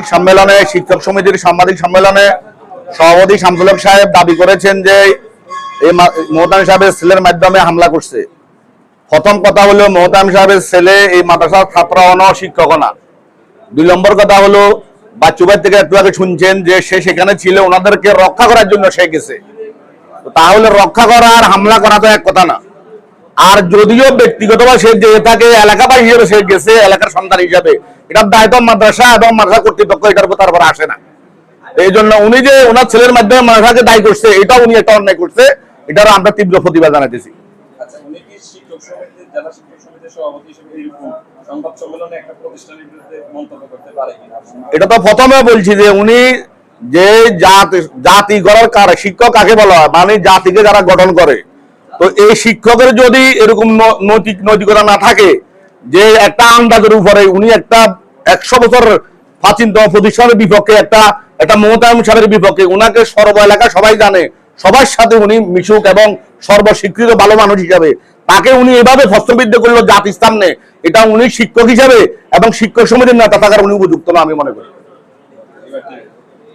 সাংবাদিক সম্মেলনে, শিক্ষক সমিতির সাংবাদিক সম্মেলনে সভাপতি শামসুল সাহেব দাবি করেছেন যে এই মোহতাম সাহেবের ছেলের মাধ্যমে হামলা করছে। প্রথম কথা হলো মোহতাম সাহেবের ছেলে এই মাদ্রাসার ছাত্র না শিক্ষক না। দুই নম্বর কথা হলো বাচ্চুবাই থেকে একটু আগে শুনছেন যে সে সেখানে ছিল, ওনাদেরকে রক্ষা করার জন্য সে গেছে। তাহলে রক্ষা করা আর হামলা করা তো এক কথা না। আর যদিও ব্যক্তিগতভাবে সে যে থাকে, এলাকাবাসী হিসেবে সে গেছে, এলাকার সন্তান হিসাবে। এটার দায়িত্ব মাদ্রাসা এবং মাদ্রাসা কর্তৃপক্ষ এটার উপর তারপর আসে না। এই জন্য উনি যে ওনার ছেলের মাধ্যমে মাদ্রাসাকে দায়ী করছে এটাও উনি একটা অন্যায় করছে। এটারও আমরা তীব্র প্রতিবাদ জানাইতেছি। আচ্ছা এটা তো প্রথমে বলছি যে উনি যে জাতি জাতি গড়ার কার শিক্ষক কাকে বলা হয়? মানে জাতিকে যারা গঠন করে। তো এই শিক্ষকের যদি এরকম ন- নৈতিক নৈতিকতা না থাকে যে একটা আন্দাজের উপরে উনি একটা একশো বছর প্রাচীনতম প্রতিষ্ঠানের বিপক্ষে একটা একটা মমতা সাহেবের বিপক্ষে। ওনাকে সর্ব এলাকা সবাই জানে। সবার সাথে উনি মিশুক এবং সর্বস্বীকৃত ভালো মানুষ হিসাবে। তাকে উনি এভাবে হস্তবিদ্ধ করল জাতির সামনে, এটা উনি শিক্ষক হিসাবে এবং শিক্ষক সমিতির নেতা থাকার উনি উপযুক্ত না আমি মনে করি।